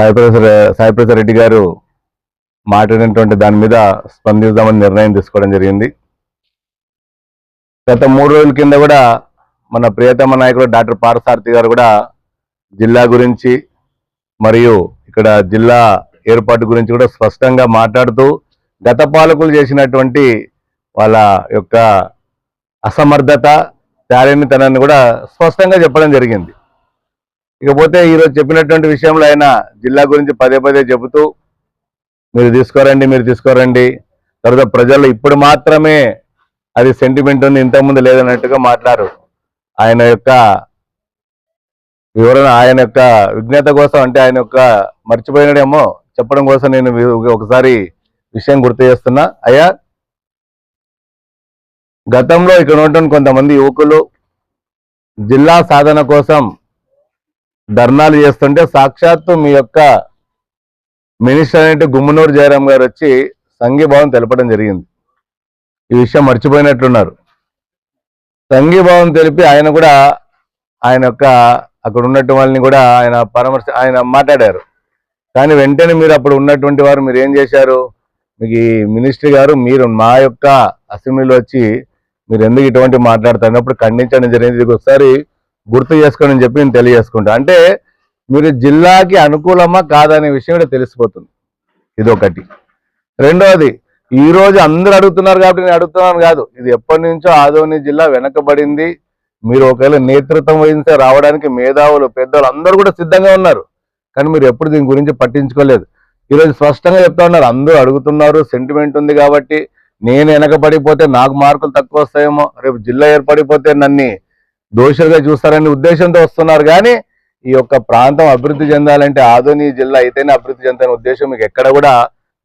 సాయిప్రసాద్ సాయిప్రసాద్ రెడ్డి గారు మాట్లాడినటువంటి దాని మీద స్పందిద్దామని నిర్ణయం తీసుకోవడం జరిగింది. గత మూడు రోజుల కింద కూడా మన ప్రియతమ నాయకుడు డాక్టర్ పారసారథి గారు కూడా జిల్లా గురించి మరియు ఇక్కడ జిల్లా ఏర్పాటు గురించి కూడా స్పష్టంగా మాట్లాడుతూ గత పాలకులు చేసినటువంటి వాళ్ళ యొక్క అసమర్థత తనాన్ని కూడా స్పష్టంగా చెప్పడం జరిగింది. ఇకపోతే ఈరోజు చెప్పినటువంటి విషయంలో ఆయన జిల్లా గురించి పదే పదే చెబుతూ మీరు తీసుకోరండి మీరు తీసుకోరండి. తర్వాత ప్రజల్లో ఇప్పుడు మాత్రమే అది సెంటిమెంట్ ఉంది ఇంతకుముందు లేదన్నట్టుగా మాట్లాడు ఆయన యొక్క వివరణ ఆయన యొక్క విజ్ఞత కోసం అంటే ఆయన యొక్క మర్చిపోయినడేమో చెప్పడం కోసం నేను ఒకసారి విషయం గుర్తు చేస్తున్నా. అయ్యా గతంలో ఇక్కడ ఉన్నటువంటి కొంతమంది యువకులు జిల్లా సాధన కోసం ధర్నాలు చేస్తుంటే సాక్షాత్తు మీ యొక్క మినిస్టర్ అనేటి గుమ్మనూరు జయరాం గారు వచ్చి సంఘీభావం తెలపడం జరిగింది. ఈ విషయం మర్చిపోయినట్లున్నారు. సంఘీభావం తెలిపి ఆయన కూడా ఆయన యొక్క అక్కడ ఉన్నట్టు వాళ్ళని కూడా ఆయన పరామర్శ ఆయన మాట్లాడారు. కానీ వెంటనే మీరు అప్పుడు ఉన్నటువంటి వారు మీరు ఏం చేశారు? మీకు ఈ మినిస్ట్రీ గారు మీరు మా యొక్క అసెంబ్లీలో వచ్చి మీరు ఎందుకు ఇటువంటి మాట్లాడుతున్నప్పుడు ఖండించడం జరిగింది. ఒకసారి గుర్తు చేసుకోండి అని చెప్పి నేను తెలియజేసుకుంటా. అంటే మీరు జిల్లాకి అనుకూలమా కాదనే విషయం కూడా తెలిసిపోతుంది. ఇది ఒకటి రెండవది ఈ రోజు అందరూ అడుగుతున్నారు కాబట్టి నేను అడుగుతున్నాను కాదు. ఇది ఎప్పటి నుంచో ఆదోని జిల్లా వెనకబడింది. మీరు ఒకవేళ నేతృత్వం వహించే రావడానికి మేధావులు పెద్దలు అందరూ కూడా సిద్ధంగా ఉన్నారు. కానీ మీరు ఎప్పుడు దీని గురించి పట్టించుకోలేదు. ఈరోజు స్పష్టంగా చెప్తా ఉన్నారు. అందరూ అడుగుతున్నారు సెంటిమెంట్ ఉంది కాబట్టి నేను వెనకబడిపోతే నాకు మార్కులు తక్కువ వస్తాయేమో రేపు జిల్లా ఏర్పడిపోతే నన్ను దోషులుగా చూస్తారనే ఉద్దేశంతో వస్తున్నారు. కానీ ఈ యొక్క ప్రాంతం అభివృద్ధి చెందాలంటే ఆదోని జిల్లా అయితేనే అభివృద్ధి చెందాలనే ఉద్దేశం మీకు ఎక్కడ కూడా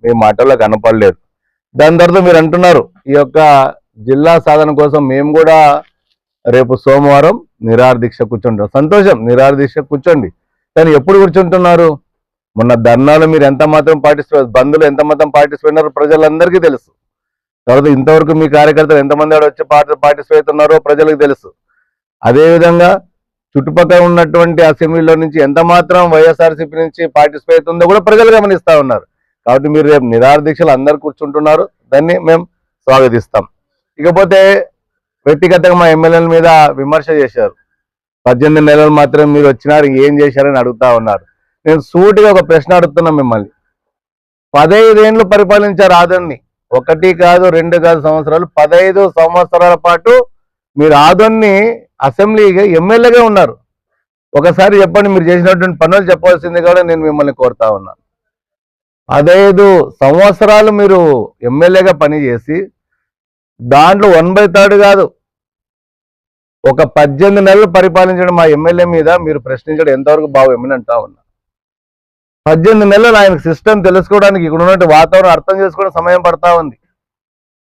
మీ మాటల్లో కనపడలేదు. దాని తర్వాత మీరు అంటున్నారు ఈ యొక్క జిల్లా సాధన కోసం మేము కూడా రేపు సోమవారం నిరాహార దీక్ష కూర్చుంటాం సంతోషం నిరాహార దీక్ష కూర్చోండి. కానీ ఎప్పుడు కూర్చుంటున్నారు? మొన్న ధర్నాలు మీరు ఎంత మాత్రం పార్టిసిపేట్ బంధువులు ఎంత మాత్రం పార్టిసిపేట్ ఉన్నారో ప్రజలందరికీ తెలుసు. తర్వాత ఇంతవరకు మీ కార్యకర్తలు ఎంతమంది ఆడ వచ్చి పార్టీ పార్టిసిపేట్ ఉన్నారో ప్రజలకు తెలుసు. అదేవిధంగా చుట్టుపక్కల ఉన్నటువంటి అసెంబ్లీలో నుంచి ఎంత మాత్రం వైఎస్ఆర్సీపీ నుంచి పార్టిసిపేట్ ఉందో కూడా ప్రజలు గమనిస్తూ ఉన్నారు. కాబట్టి మీరు రేపు నిరాహార దీక్షలు అందరు కూర్చుంటున్నారు. దాన్ని మేము స్వాగతిస్తాం. ఇకపోతే వ్యక్తిగతంగా మా ఎమ్మెల్యేల మీద విమర్శ చేశారు. పద్దెనిమిది నెలలు మాత్రం మీరు వచ్చినారు ఏం చేశారని అడుగుతా ఉన్నారు. నేను సూటిగా ఒక ప్రశ్న అడుగుతున్నాను మిమ్మల్ని. పదహైదేండ్లు పరిపాలించారు ఆదోన్ని. ఒకటి కాదు రెండు కాదు సంవత్సరాలు. పదహైదు సంవత్సరాల పాటు మీరు ఆదోన్ని అసెంబ్లీగా ఎమ్మెల్యేగా ఉన్నారు. ఒకసారి చెప్పండి మీరు చేసినటువంటి పనులు చెప్పాల్సింది కూడా నేను మిమ్మల్ని కోరుతా ఉన్నాను పదహైదు సంవత్సరాలు మీరు ఎమ్మెల్యేగా పనిచేసి దాంట్లో వన్ బై థర్డ్ కాదు ఒక పద్దెనిమిది నెలలు పరిపాలించడం మా ఎమ్మెల్యే మీద మీరు ప్రశ్నించడం ఎంతవరకు బాగు అంటా ఉన్నా. పద్దెనిమిది నెలలు ఆయనకు సిస్టమ్ తెలుసుకోవడానికి ఇక్కడ ఉన్నట్టు వాతావరణం అర్థం చేసుకోవడం సమయం పడతా ఉంది.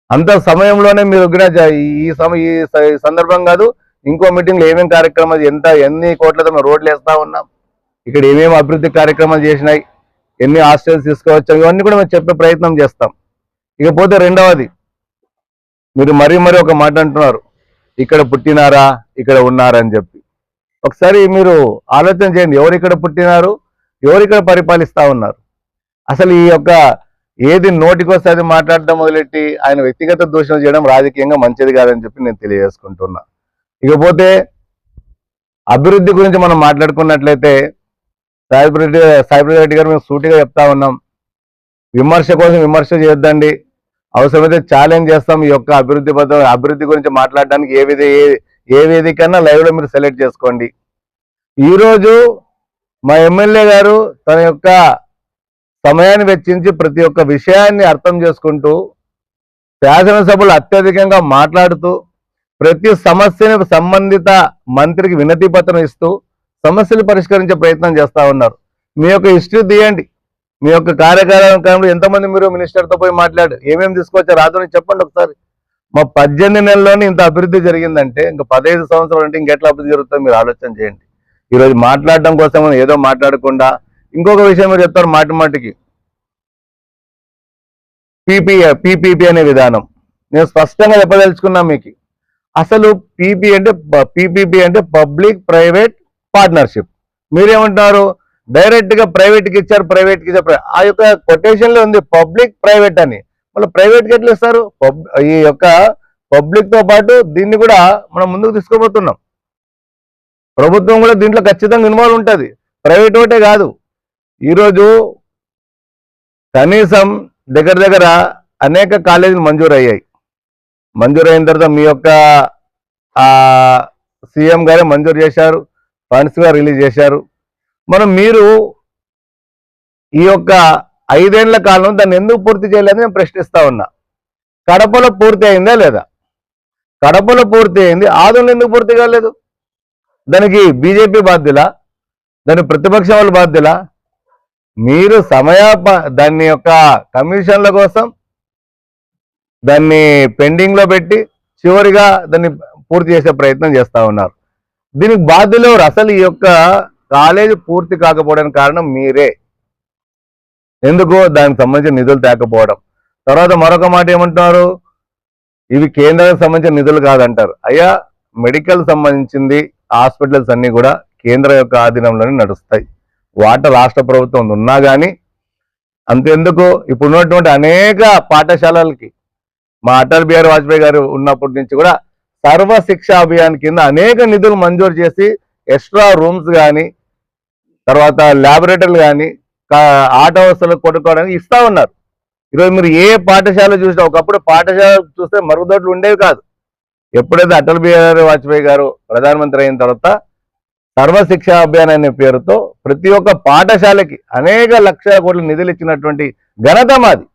అంత సమయంలోనే మీరు కూడా ఈ సమయం ఈ స- ఈ సందర్భం కాదు ఇంకో మీటింగ్లో ఏమేమి కార్యక్రమాలు ఎంత ఎన్ని కోట్లతో మేము రోడ్లు వేస్తూ ఉన్నాం ఇక్కడ ఏమేమి అభివృద్ధి కార్యక్రమాలు చేసినాయి ఎన్ని హాస్టల్స్ తీసుకోవచ్చు ఇవన్నీ కూడా మేము చెప్పే ప్రయత్నం చేస్తాం. ఇకపోతే రెండవది మీరు మరీ మరీ ఒక మాట అంటున్నారు ఇక్కడ పుట్టినారా ఇక్కడ ఉన్నారా అని చెప్పి. ఒకసారి మీరు ఆలోచన చేయండి ఎవరు ఇక్కడ పుట్టినారు ఎవరు ఇక్కడ పరిపాలిస్తా ఉన్నారు. అసలు ఈ యొక్క ఏది నోటికొస్తే అది మాట్లాడడం మొదలెట్టి ఆయన వ్యక్తిగత దూషణ చేయడం రాజకీయంగా మంచిది కాదని చెప్పి నేను తెలియజేసుకుంటున్నా. ఇకపోతే అభివృద్ధి గురించి మనం మాట్లాడుకున్నట్లయితే సాయిప్రెడ్డి సాయిప్రెడ్డి రెడ్డి గారు మేము సూటిగా చెప్తా ఉన్నాం. విమర్శ కోసం విమర్శ చేయొద్దండి. అవసరమైతే ఛాలెంజ్ చేస్తాం ఈ యొక్క అభివృద్ధి పథకం అభివృద్ధి గురించి మాట్లాడడానికి ఏ విధ ఏ- ఏ వేదికన్నా లైవ్లో మీరు సెలెక్ట్ చేసుకోండి. ఈరోజు మా ఎమ్మెల్యే గారు తన యొక్క సమయాన్ని వెచ్చించి ప్రతి ఒక్క విషయాన్ని అర్థం చేసుకుంటూ శాసనసభలు అత్యధికంగా మాట్లాడుతూ ప్రతి సమస్యని సంబంధిత మంత్రికి వినతి పత్రం ఇస్తూ సమస్యలు పరిష్కరించే ప్రయత్నం చేస్తూ ఉన్నారు. మీ యొక్క హిస్టరీ తీయండి. మీ యొక్క కార్యకాలంలో ఎంతమంది మీరు మినిస్టర్తో పోయి మాట్లాడు ఏమేమి తీసుకొచ్చారు? రాదని చెప్పండి ఒకసారి. మా పద్దెనిమిది నెలల్లోనే ఇంత అభివృద్ధి జరిగిందంటే ఇంకా పదహైదు సంవత్సరాలు అంటే ఇంకెట్లా అభివృద్ధి జరుగుతుందో మీరు ఆలోచన చేయండి. ఈరోజు మాట్లాడడం కోసం ఏదో మాట్లాడకుండా ఇంకొక విషయం మీరు చెప్తారు మాటి మాటికి. పీపీ పీపీపీ అనే విధానం. నేను స్పష్టంగా చెప్పదలుచుకున్నా మీకు. అసలు పీపీ అంటే పీపీపీ అంటే పబ్లిక్ ప్రైవేట్ పార్ట్నర్షిప్ మీరేమంటున్నారు? డైరెక్ట్గా ప్రైవేట్కి ఇచ్చారు ప్రైవేట్కి ఇచ్చారు. ఆ యొక్క కొటేషన్లో ఉంది పబ్లిక్ ప్రైవేట్ అని. మళ్ళీ ప్రైవేట్కి ఎట్లా ఇస్తారు? పబ్- ఈ యొక్క పబ్లిక్తో పాటు దీన్ని కూడా మనం ముందుకు తీసుకోబోతున్నాం. ప్రభుత్వం కూడా దీంట్లో ఖచ్చితంగా ఇన్వాల్వ్ ఉంటుంది. ప్రైవేట్ ఒకటే కాదు. ఈరోజు కనీసం దగ్గర దగ్గర అనేక కాలేజీలు మంజూరు అయ్యాయి మంజూరు అయిన తర్వాత మీ యొక్క సీఎం గారే మంజూరు చేశారు ఫండ్స్గా రిలీజ్ చేశారు. మనం మీరు ఈ యొక్క ఐదేళ్ళ కాలం దాన్ని ఎందుకు పూర్తి చేయలేదని నేను ప్రశ్నిస్తా ఉన్నా. కడపలో పూర్తి అయిందా లేదా? కడపలో పూర్తి అయింది ఆదంలో ఎందుకు పూర్తి కాలేదు? దానికి బీజేపీ బాధ్యత దాని ప్రతిపక్ష వాళ్ళు బాధ్యులా? మీరు సమయ దాని యొక్క కమిషన్ల కోసం దాన్ని పెండింగ్లో పెట్టి చివరిగా దాన్ని పూర్తి చేసే ప్రయత్నం చేస్తా ఉన్నారు. దీనికి బాధ్యులు అసలు ఈ యొక్క కాలేజీ పూర్తి కాకపోవడానికి కారణం మీరే. ఎందుకు? దానికి సంబంధించిన నిధులు తేకపోవడం. తర్వాత మరొక మాట ఏమంటున్నారు? ఇవి కేంద్రానికి సంబంధించిన నిధులు కాదంటారు. అయ్యా మెడికల్ సంబంధించింది హాస్పిటల్స్ అన్ని కూడా కేంద్ర యొక్క ఆధీనంలోనే నడుస్తాయి. వాటర్ రాష్ట్ర ప్రభుత్వం ఉన్నా కానీ అంతెందుకు? ఇప్పుడు ఉన్నటువంటి అనేక పాఠశాలలకి మా అటల్ బిహారీ వాజ్పేయి గారు ఉన్నప్పటి నుంచి కూడా సర్వ శిక్ష అభియాన్ కింద అనేక నిధులు మంజూరు చేసి ఎక్స్ట్రా రూమ్స్ కానీ తర్వాత ల్యాబొరేటరీలు కానీ ఆట వస్తువులు కొట్టుకోవడానికి ఇస్తా ఉన్నారు. ఈరోజు మీరు ఏ పాఠశాల చూసినా ఒకప్పుడు పాఠశాల చూస్తే మరుగుదొడ్లు ఉండేవి కాదు. ఎప్పుడైతే అటల్ బిహారీ వాజ్పేయి గారు ప్రధానమంత్రి అయిన తర్వాత సర్వశిక్ష అభియాన్ అనే పేరుతో ప్రతి ఒక్క పాఠశాలకి అనేక లక్షల కోట్ల నిధులు ఇచ్చినటువంటి ఘనత మాది.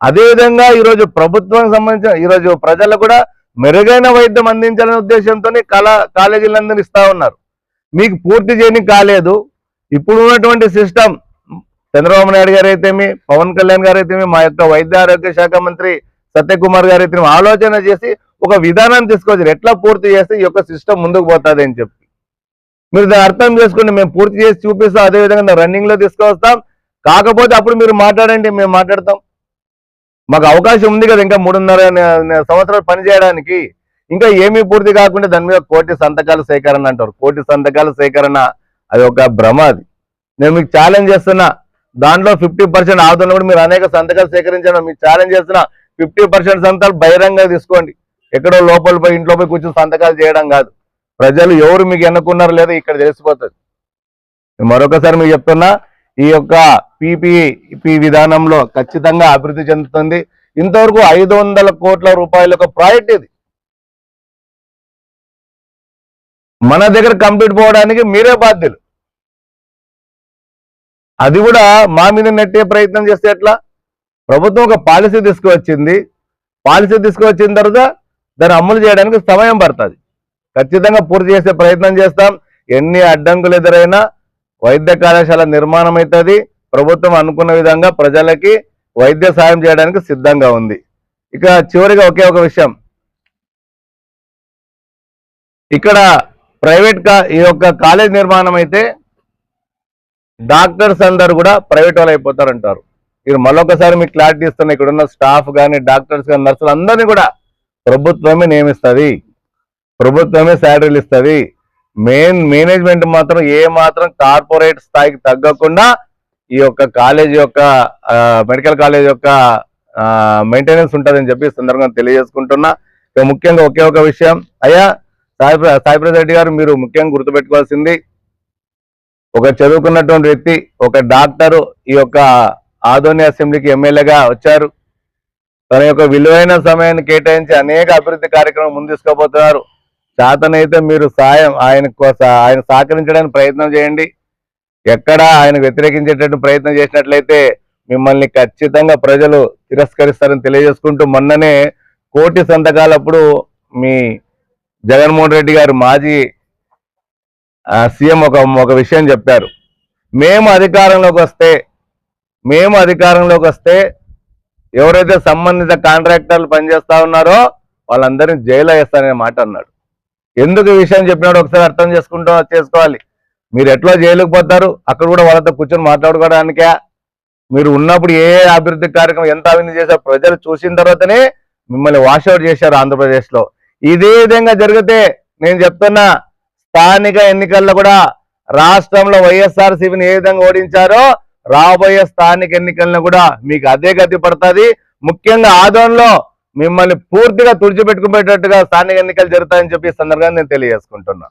అదేవిధంగా ఈరోజు ప్రభుత్వం సంబంధించిన ఈరోజు ప్రజలు కూడా మెరుగైన వైద్యం అందించాలనే ఉద్దేశంతో కళా కాలేజీలందరూ ఇస్తా ఉన్నారు. మీకు పూర్తి చేయని కాలేదు. ఇప్పుడు ఉన్నటువంటి సిస్టమ్ చంద్రబాబు నాయుడు గారు అయితేమి పవన్ కళ్యాణ్ గారు అయితేమి మా యొక్క వైద్య ఆరోగ్య శాఖ మంత్రి సత్యకుమార్ గారు అయితే ఆలోచన చేసి ఒక విధానాన్ని తీసుకొచ్చారు. ఎట్లా పూర్తి చేస్తే ఈ యొక్క సిస్టమ్ ముందుకు పోతుంది అని చెప్పి. మీరు దాన్ని అర్థం చేసుకోండి. మేము పూర్తి చేసి చూపిస్తాం. అదే విధంగా రన్నింగ్లో తీసుకొస్తాం. కాకపోతే అప్పుడు మీరు మాట్లాడండి. మేము మాట్లాడతాం. మాకు అవకాశం ఉంది కదా ఇంకా మూడున్నర సంవత్సరాలు పనిచేయడానికి ఇంకా ఏమీ పూర్తి కాకుండా దాని మీద కోటి సంతకాల సేకరణ అంటారు. కోటి సంతకాల సేకరణ అది ఒక భ్రమ అది. నేను మీకు ఛాలెంజ్ చేస్తున్నా. దాంట్లో ఫిఫ్టీ పర్సెంట్ ఆవుతున్నా కూడా మీరు అనేక సంతకాలు సేకరించడం. మీకు ఛాలెంజ్ చేస్తున్నా. ఫిఫ్టీ పర్సెంట్ సంతకాలు బహిరంగంగా తీసుకోండి. ఎక్కడో లోపల పోయి ఇంట్లో పోయి కూర్చొని సంతకాలు చేయడం కాదు. ప్రజలు ఎవరు మీకు ఎన్నుకున్నారు లేదో ఇక్కడ తెలిసిపోతుంది. మరొకసారి మీకు చెప్తున్నా. ఈ యొక్క పీపీపీ విధానంలో ఖచ్చితంగా అభివృద్ధి చెందుతుంది. ఇంతవరకు ఐదు వందల కోట్ల రూపాయల ఒక ప్రాజెక్ట్ ఇది. మన దగ్గర కంప్లీట్ పోవడానికి మీరే బాధ్యులు. అది కూడా మా మీద నెట్టే ప్రయత్నం చేస్తే ఎట్లా? ప్రభుత్వం ఒక పాలసీ తీసుకువచ్చింది. పాలసీ తీసుకువచ్చిన తర్వాత దాన్ని అమలు చేయడానికి సమయం పడుతుంది. ఖచ్చితంగా పూర్తి చేసే ప్రయత్నం చేస్తాం. ఎన్ని అడ్డంకులు ఎదురైనా వైద్య కళాశాల నిర్మాణం అవుతుంది ప్రభుత్వం అనుకున్న విధంగా ప్రజలకి వైద్య సాయం చేయడానికి సిద్ధంగా ఉంది. ఇక చివరిగా ఒకే ఒక విషయం. ఇక్కడ ప్రైవేట్ కా ఈ యొక్క కాలేజ్ నిర్మాణం అయితే డాక్టర్స్ అందరు కూడా ప్రైవేట్ వాళ్ళు అయిపోతారంటారు. ఇది మరొకసారి మీకు క్లారిటీ ఇస్తున్నా ఇక్కడ ఉన్న స్టాఫ్ కానీ డాక్టర్స్ కానీ నర్సులు అందరినీ కూడా ప్రభుత్వమే నియమిస్తుంది. ప్రభుత్వమే శాలరీలు ఇస్తుంది. మెయిన్ మేనేజ్మెంట్ మాత్రం ఏ మాత్రం కార్పొరేట్ స్థాయికి తగ్గకుండా ఈ యొక్క కాలేజ్ యొక్క మెడికల్ కాలేజ్ యొక్క మెయింటెనెన్స్ ఉంటుందని చెప్పి సందర్భంగా తెలియజేసుకుంటున్నా. ముఖ్యంగా ఒకే ఒక విషయం. అయ్యా సాయి ప్ర- సాయి ప్రసాద్ రెడ్డి గారు మీరు ముఖ్యంగా గుర్తుపెట్టుకోవాల్సింది ఒక చదువుకున్నటువంటి వ్యక్తి ఒక డాక్టరు ఈ యొక్క ఆధోని అసెంబ్లీకి ఎమ్మెల్యేగా వచ్చారు. తన యొక్క విలువైన సమయాన్ని కేటాయించి అనేక అభివృద్ధి కార్యక్రమం ముందు తీసుకోబోతున్నారు చేతనైతే మీరు సాయం ఆయన ఆయన సహకరించడానికి ప్రయత్నం చేయండి. ఎక్కడ ఆయన వ్యతిరేకించేటట్టు ప్రయత్నం చేసినట్లయితే మిమ్మల్ని ఖచ్చితంగా ప్రజలు తిరస్కరిస్తారని తెలియజేసుకుంటూ మొన్ననే కోటి సంతకాలప్పుడు మీ జగన్మోహన్ రెడ్డి గారు మాజీ సీఎం ఒక ఒక విషయం చెప్పారు. మేము అధికారంలోకి వస్తే మేము అధికారంలోకి వస్తే ఎవరైతే సంబంధిత కాంట్రాక్టర్లు పనిచేస్తా ఉన్నారో వాళ్ళందరినీ జైలు వేస్తారనే మాట అన్నాడు. ఎందుకు ఈ విషయం చెప్పినాడు ఒకసారి అర్థం చేసుకుంటూ చేసుకోవాలి. మీరు ఎట్లా చేయలేకపోతారు అక్కడ కూడా వాళ్ళతో కూర్చొని మాట్లాడుకోవడానికే. మీరు ఉన్నప్పుడు ఏ అభివృద్ధి కార్యక్రమం ఎంత అభివృద్ధి చేశారు ప్రజలు చూసిన తర్వాతనే మిమ్మల్ని వాషౌట్ చేశారు ఆంధ్రప్రదేశ్లో. ఇదే విధంగా జరిగితే నేను చెప్తున్నా స్థానిక ఎన్నికల్లో కూడా రాష్ట్రంలో వైఎస్ఆర్ ఏ విధంగా ఓడించారో రాబోయే స్థానిక ఎన్నికలను కూడా మీకు అదే గతి పడుతుంది. ముఖ్యంగా ఆదోన్లో మిమ్మల్ని పూర్తిగా తుడిచిపెట్టుకుపోయేటట్టుగా స్థానిక ఎన్నికలు జరుగుతాయని చెప్పి సందర్భంగా నేను తెలియజేసుకుంటున్నా.